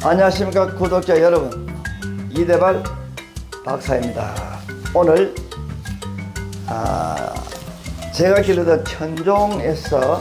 안녕하십니까 구독자 여러분. 이대발 박사입니다. 오늘 아, 제가 기르던 천종에서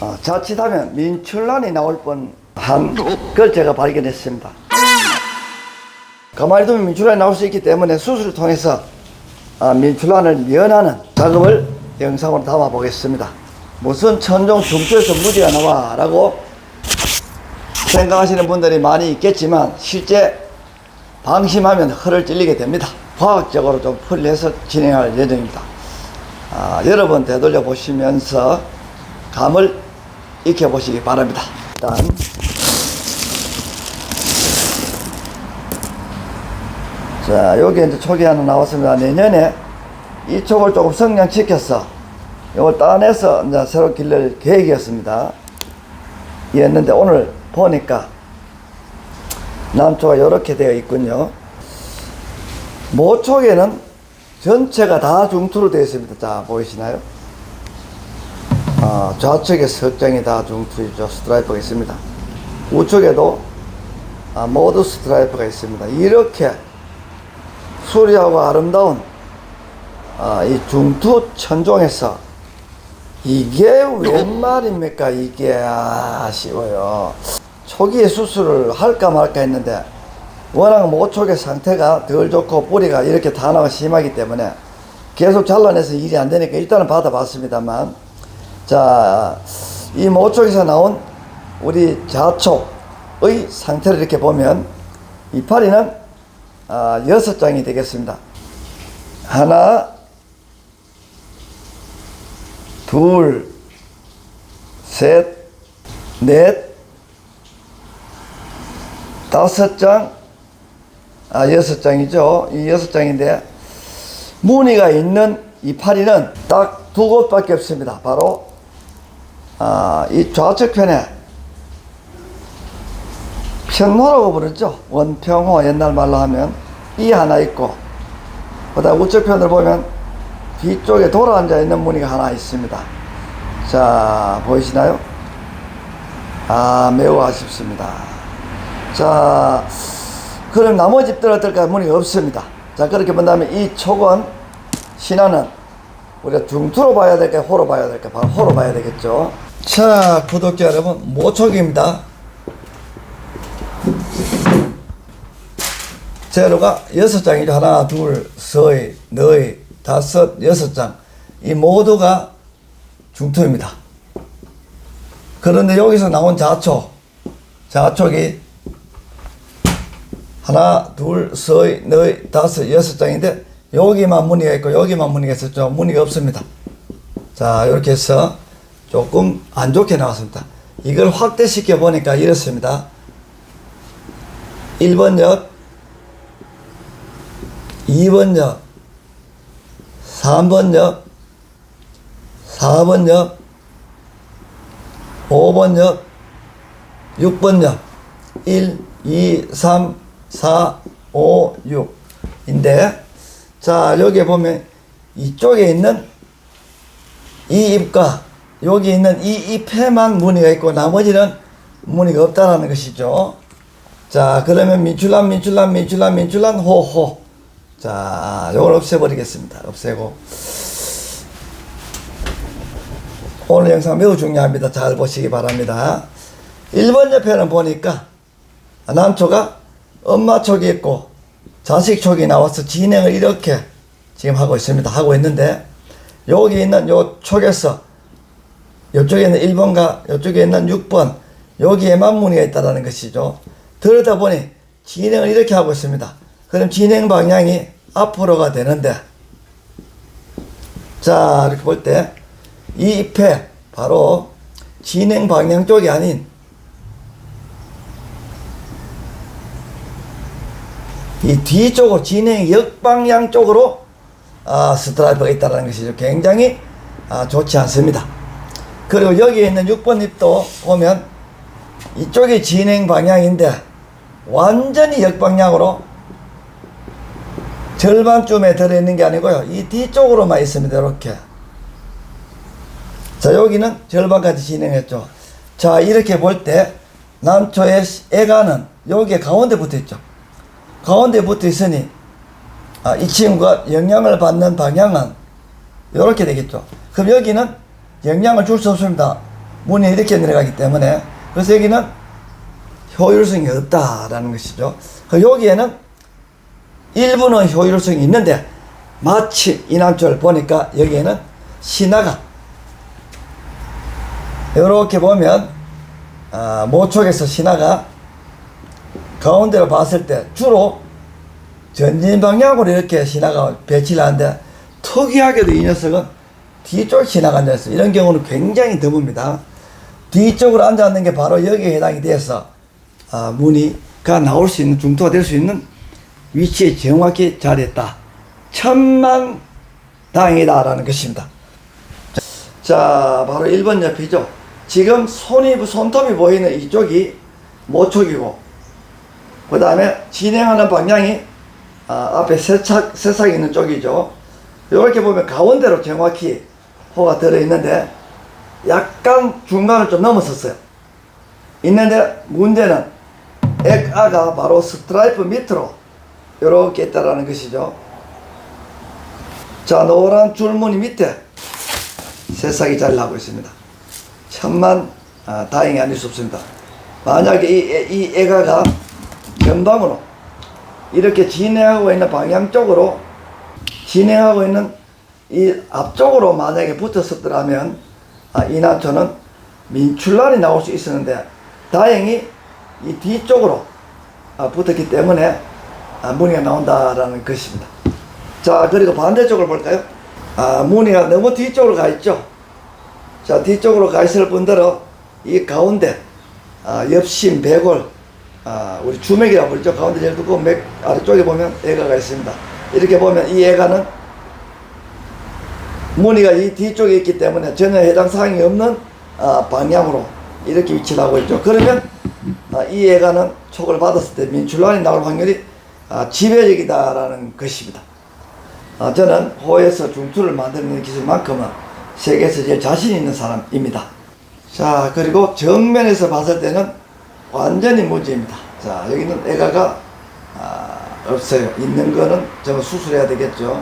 아, 자칫하면 민출란이 나올 뻔한 걸 제가 발견했습니다. 가만히 두면 민출란이 나올 수 있기 때문에 수술을 통해서 아, 민출란을 면하는 작업을 영상으로 담아 보겠습니다. 무슨 천종 중투에서 무지가 나와? 라고 생각하시는 분들이 많이 있겠지만 실제 방심하면 허를 찔리게 됩니다. 과학적으로 좀 풀이해서 진행할 예정입니다. 아, 여러 번 되돌려 보시면서 감을 익혀 보시기 바랍니다. 일단 자 여기 이제 촉이 하나 나왔습니다. 내년에 이 촉을 조금 성장시켜서 이걸 따내서 이제 새로 길를 계획이었습니다. 이었는데 오늘 보니까 남초가 이렇게 되어 있군요. 모촉에는 전체가 다 중투로 되어 있습니다. 자, 보이시나요? 아, 좌측에 석장이 다 중투이죠. 스트라이프가 있습니다. 우측에도 아, 모두 스트라이프가 있습니다. 이렇게 수려하고 아름다운 아, 이 중투 천종에서 이게 웬 말입니까? 이게 아쉬워요. 초기에 수술을 할까 말까 했는데 워낙 모촉의 상태가 덜 좋고 뿌리가 이렇게 단화가 심하기 때문에 계속 잘라내서 일이 안 되니까 일단은 받아봤습니다만 자, 이 모촉에서 나온 우리 자촉의 상태를 이렇게 보면 이파리는 아, 여섯 장이 되겠습니다. 하나, 둘, 셋, 넷, 다섯 장, 아, 여섯 장이죠. 이 여섯 장인데, 무늬가 있는 이 파리는 딱 두 곳밖에 없습니다. 바로, 아, 이 좌측 편에 편호라고 부르죠. 원평호 옛날 말로 하면 이 하나 있고, 그 다음 우측 편을 보면 뒤쪽에 돌아 앉아 있는 무늬가 하나 있습니다. 자, 보이시나요? 아, 매우 아쉽습니다. 자, 그럼 나머지 집들 어떨까? 무늬가 없습니다. 자, 그렇게 본다면 이 촉은 신화는 우리가 중투로 봐야 될까? 호로 봐야 될까? 바로 호로 봐야 되겠죠. 자, 구독자 여러분, 모촉입니다. 재료가 여섯 장이죠. 하나, 둘, 셋, 넷, 다섯, 여섯 장. 이 모두가 중투입니다. 그런데 여기서 나온 자촉, 자촉이 하나, 둘, 셋, 넷, 다섯, 여섯 장인데 여기만 무늬가 있고 여기만 무늬가 있었죠. 무늬가 없습니다. 자, 이렇게 해서 조금 안 좋게 나왔습니다. 이걸 확대시켜 보니까 이렇습니다. 1번 역, 2번 역, 3번 역, 4번 역, 5번 역, 6번 역, 1, 2, 3, 4, 5, 6인데, 자, 여기에 보면 이쪽에 있는 이 잎과 여기 있는 이 잎에만 무늬가 있고 나머지는 무늬가 없다라는 것이죠. 자, 그러면 민출란, 민출란, 민출란, 민출란, 호호. 자, 요걸 없애버리겠습니다. 없애고. 오늘 영상 매우 중요합니다. 잘 보시기 바랍니다. 1번 옆에는 보니까 남초가 엄마 촉이 있고 자식 촉이 나와서 진행을 이렇게 지금 하고 있습니다. 하고 있는데 여기 있는 요 촉에서 이쪽에 있는 1번과 이쪽에 있는 6번 여기에만 무늬가 있다는 것이죠. 그러다 보니 진행을 이렇게 하고 있습니다. 그럼 진행 방향이 앞으로가 되는데 자 이렇게 볼 때 이 잎에 바로 진행 방향 쪽이 아닌 이 뒤쪽으로 진행 역방향 쪽으로 아, 스트라이프가 있다는 것이죠. 굉장히 아, 좋지 않습니다. 그리고 여기에 있는 6번 잎도 보면 이쪽이 진행 방향인데 완전히 역방향으로 절반쯤에 들어있는 게 아니고요. 이 뒤쪽으로만 있습니다. 이렇게. 자, 여기는 절반까지 진행했죠. 자, 이렇게 볼때 난초의 애가는 여기에 가운데 붙어 있죠. 가운데 붙어 있으니 아, 이 친구가 영향을 받는 방향은 이렇게 되겠죠. 그럼 여기는 영향을 줄 수 없습니다. 문이 이렇게 내려가기 때문에 그래서 여기는 효율성이 없다라는 것이죠. 그 여기에는 일부는 효율성이 있는데 마치 이 난초를 보니까 여기에는 신화가 이렇게 보면 아, 모촉에서 신화가 가운데로 봤을 때 주로 전진 방향으로 이렇게 신화가 배치를 하는데 특이하게도 이 녀석은 뒤쪽 신화가 앉아있어 이런 경우는 굉장히 드뭅니다. 뒤쪽으로 앉아있는 게 바로 여기에 해당이 돼서 아, 무늬가 나올 수 있는 중토가 될 수 있는 위치에 정확히 자리했다. 천만 다행이다라는 것입니다. 자, 바로 1번 옆이죠. 지금 손이, 손톱이 보이는 이쪽이 모촉이고, 그 다음에 진행하는 방향이 아, 앞에 새싹, 새싹이 있는 쪽이죠. 이렇게 보면 가운데로 정확히 호가 들어있는데, 약간 중간을 좀 넘었었어요. 있는데, 문제는 액아가 바로 스트라이프 밑으로 이렇게 있다라는 것이죠. 자, 노란 줄무늬 밑에 새싹이 잘 나고 있습니다. 천만 아, 다행이 아닐 수 없습니다. 만약에 이, 애- 이 애가가 전방으로 이렇게 진행하고 있는 방향 쪽으로 진행하고 있는 이 앞쪽으로 만약에 붙었었더라면 아, 이 난초는 민출란이 나올 수 있었는데 다행히 이 뒤쪽으로 아, 붙었기 때문에 아, 무늬가 나온다라는 것입니다. 자, 그리고 반대쪽을 볼까요? 아, 무늬가 너무 뒤쪽으로 가 있죠? 자, 뒤쪽으로 가 있을 뿐더러 이 가운데, 아, 옆심, 배골, 아, 우리 주맥이라고 부르죠. 가운데 제일 두꺼운 맥 아래쪽에 보면 애가가 있습니다. 이렇게 보면 이 애가는 무늬가 이 뒤쪽에 있기 때문에 전혀 해당 사항이 없는 아, 방향으로 이렇게 위치를 하고 있죠. 그러면 아, 이 애가는 촉을 받았을 때 민출란이 나올 확률이 아, 지배적이다라는 것입니다. 아, 저는 호에서 중투를 만드는 기술만큼은 세계에서 제일 자신 있는 사람입니다. 자, 그리고 정면에서 봤을 때는 완전히 무지입니다. 자, 여기는 애가가 아, 없어요. 있는 거는 저 수술해야 되겠죠.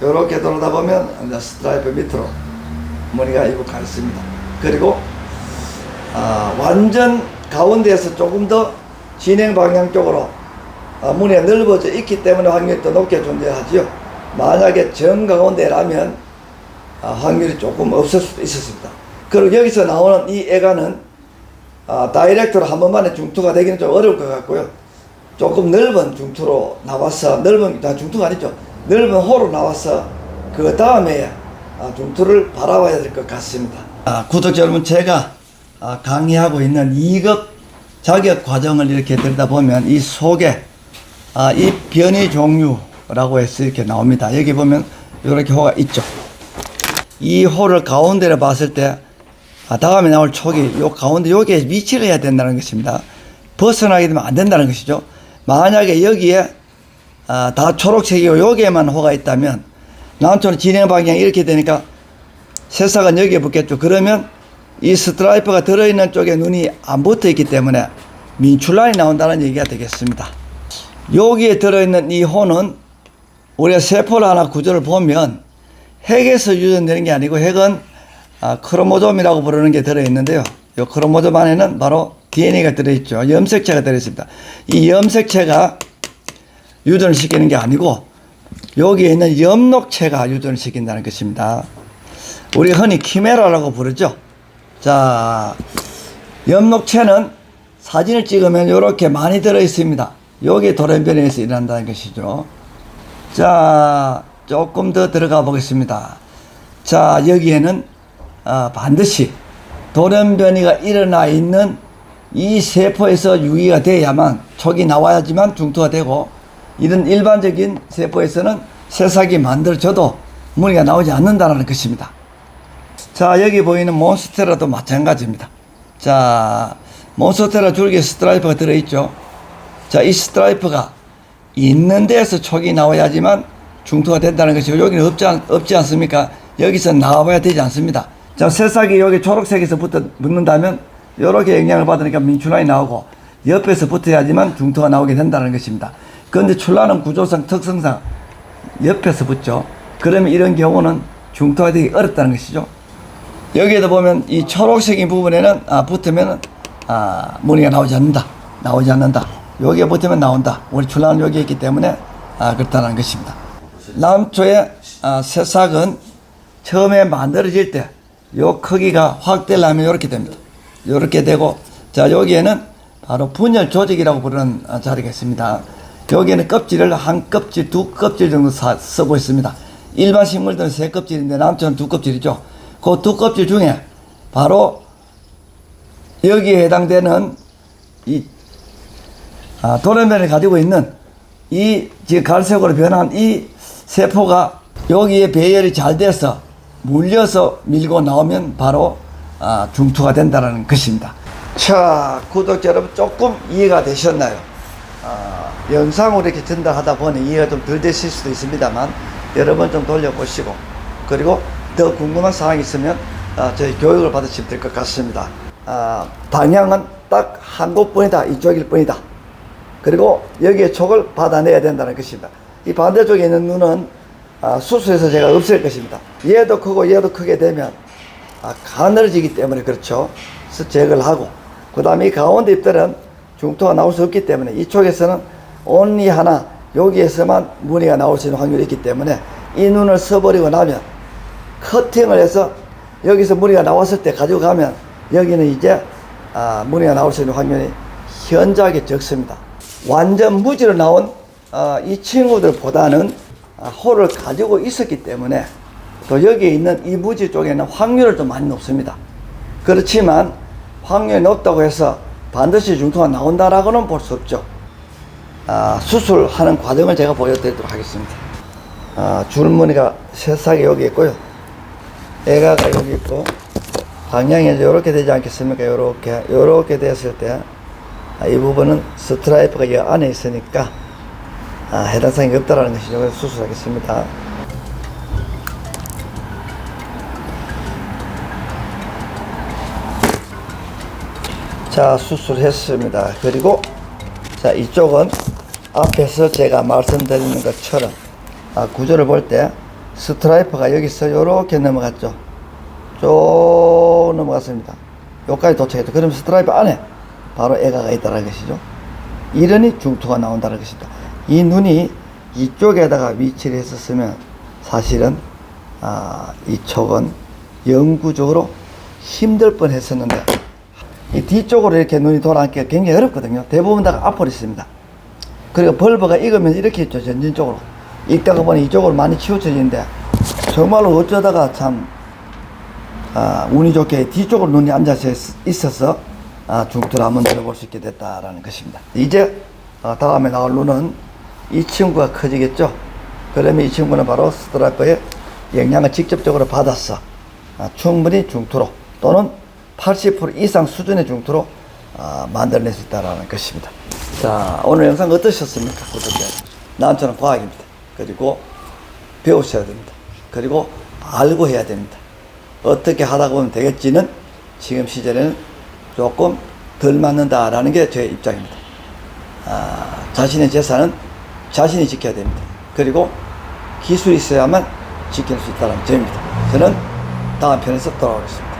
이렇게 돌아다 보면 이제 스트라이프 밑으로 무늬가 이북가 있습니다. 그리고 아, 완전 가운데에서 조금 더 진행 방향 쪽으로 아, 무늬가 넓어져 있기 때문에 확률이 더 높게 존재하지요. 만약에 정 가운데라면 아, 확률이 조금 없을 수도 있었습니다. 그리고 여기서 나오는 이 애가는 아, 다이렉트로 한 번만에 중투가 되기는 좀 어려울 것 같고요. 조금 넓은 중투로 나와서 넓은 다 중투가 아니죠. 넓은 호로 나와서 그 다음에 아, 중투를 바라봐야 될 것 같습니다. 아, 구독자 여러분 제가 아, 강의하고 있는 2급 자격 과정을 이렇게 들여다보면 이 속에 아, 이 변이 종류라고 해서 이렇게 나옵니다. 여기 보면 이렇게 호가 있죠. 이 호를 가운데로 봤을 때 아, 다음에 나올 촉이 요 가운데 여기에 위치를 해야 된다는 것입니다. 벗어나게 되면 안 된다는 것이죠. 만약에 여기에 아, 다 초록색이고 여기에만 호가 있다면 난초는 진행 방향이 이렇게 되니까 새싹은 여기에 붙겠죠. 그러면 이 스트라이프가 들어있는 쪽에 눈이 안 붙어 있기 때문에 민출란이 나온다는 얘기가 되겠습니다. 여기에 들어있는 이 호는 우리가 세포를 하나 구조를 보면 핵에서 유전되는 게 아니고 핵은 아, 크로모좀이라고 부르는 게 들어있는데요. 이 크로모좀 안에는 바로 DNA가 들어있죠. 염색체가 들어있습니다. 이 염색체가 유전을 시키는 게 아니고 여기에 있는 염록체가 유전을 시킨다는 것입니다. 우리 흔히 키메라라고 부르죠. 자, 염록체는 사진을 찍으면 이렇게 많이 들어 있습니다. 여기 돌연변이에서 일어난다는 것이죠. 자, 조금 더 들어가 보겠습니다. 자, 여기에는 아, 반드시 돌연변이가 일어나 있는 이 세포에서 유기가 돼야만 촉이 나와야지만 중투가 되고 이런 일반적인 세포에서는 새싹이 만들어져도 무늬가 나오지 않는다는 것입니다. 자, 여기 보이는 몬스테라도 마찬가지입니다. 자, 몬스테라 줄기에 스트라이프가 들어있죠. 자, 이 스트라이프가 있는 데에서 촉이 나와야지만 중투가 된다는 것이고, 여기는 없지, 않, 없지 않습니까? 여기서 나와봐야 되지 않습니다. 자, 새싹이 여기 초록색에서 붙어, 붙는다면 이렇게 영향을 받으니까 민출란이 나오고 옆에서 붙어야지만 중토가 나오게 된다는 것입니다. 그런데 출란은 구조상 특성상 옆에서 붙죠. 그러면 이런 경우는 중토가 되기 어렵다는 것이죠. 여기에도 보면 이 초록색인 부분에는 아, 붙으면 아, 무늬가 나오지 않는다. 나오지 않는다. 여기에 붙으면 나온다. 우리 출란은 여기에 있기 때문에 아, 그렇다는 것입니다. 남초의 아, 새싹은 처음에 만들어질 때 요 크기가 확대하면 이렇게 됩니다. 이렇게 되고 자 여기에는 바로 분열 조직이라고 부르는 아, 자리가 있습니다. 여기에는 껍질을 한 껍질, 두 껍질 정도 사, 쓰고 있습니다. 일반 식물들은 세 껍질인데 남초는 두 껍질이죠. 그 두 껍질 중에 바로 여기에 해당되는 이 아, 돌연변을 가지고 있는 이 지금 갈색으로 변한 이 세포가 여기에 배열이 잘 돼서 물려서 밀고 나오면 바로 아, 중투가 된다는 것입니다. 자, 구독자 여러분 조금 이해가 되셨나요? 아, 영상으로 이렇게 전달하다 보니 이해가 좀 덜 되실 수도 있습니다만 여러 번좀 돌려보시고 그리고 더 궁금한 사항이 있으면 아, 저희 교육을 받으시면 될 것 같습니다. 아, 방향은 딱 한 곳뿐이다. 이쪽일 뿐이다. 그리고 여기에 촉을 받아내야 된다는 것입니다. 이 반대쪽에 있는 눈은 아, 수술해서 제가 없앨 것입니다. 얘도 크고 얘도 크게 되면 아, 가늘어지기 때문에 그렇죠. 그래서 제거를 하고 그 다음에 이 가운데 잎들은 중토가 나올 수 없기 때문에 이쪽에서는 온리 하나 여기에서만 무늬가 나올 수 있는 확률이 있기 때문에 이 눈을 써버리고 나면 커팅을 해서 여기서 무늬가 나왔을 때 가지고 가면 여기는 이제 아, 무늬가 나올 수 있는 확률이 현저하게 적습니다. 완전 무지로 나온 아, 이 친구들보다는 아, 홀을 가지고 있었기 때문에 또 여기에 있는 이 무지 쪽에는 확률은 좀 많이 높습니다. 그렇지만 확률이 높다고 해서 반드시 중통가 나온다라고는 볼 수 없죠. 아, 수술하는 과정을 제가 보여드리도록 하겠습니다. 아, 줄무늬가 새싹이 여기 있고요. 애가가 여기 있고 방향이 이렇게 되지 않겠습니까? 이렇게 이렇게 됐을 때 아, 이 부분은 스트라이프가 이 안에 있으니까 아, 해당성이 없다라는 것이죠. 그래서 수술하겠습니다. 자, 수술했습니다. 그리고 자, 이쪽은 앞에서 제가 말씀드리는 것처럼 아, 구조를 볼 때 스트라이프가 여기서 이렇게 넘어갔죠. 쭉 넘어갔습니다. 여기까지 도착했죠. 그럼 스트라이프 안에 바로 애가가 있다는 것이죠. 이러니 중투가 나온다는 것입니다. 이 눈이 이쪽에다가 위치를 했었으면 사실은 아, 이 촉은 영구적으로 힘들 뻔 했었는데 이 뒤쪽으로 이렇게 눈이 돌아앉기가 굉장히 어렵거든요. 대부분 다 앞으로 있습니다. 그리고 벌브가 익으면 이렇게 있죠. 전진적으로. 익다가 보니 이쪽으로 많이 치우쳐지는데 정말로 어쩌다가 참 아, 운이 좋게 뒤쪽으로 눈이 앉아서 있- 있어서 아, 중투를 한번 들어볼 수 있게 됐다라는 것입니다. 이제 아, 다음에 나올 눈은 이 친구가 커지겠죠. 그러면 이 친구는 바로 스트라이퍼의 영향을 직접적으로 받아서 아, 충분히 중투로 또는 80% 이상 수준의 중투로 아, 만들어낼 수 있다는 것입니다. 자, 오늘 영상 어떠셨습니까? 구독자. 나한테는 과학입니다. 그리고 배우셔야 됩니다. 그리고 알고 해야 됩니다. 어떻게 하다 보면 되겠지는 지금 시절에는 조금 덜 맞는다라는 게 제 입장입니다. 아, 자신의 재산은 자신이 지켜야 됩니다. 그리고 기술이 있어야만 지킬 수 있다는 점입니다. 저는 다음 편에서 돌아오겠습니다.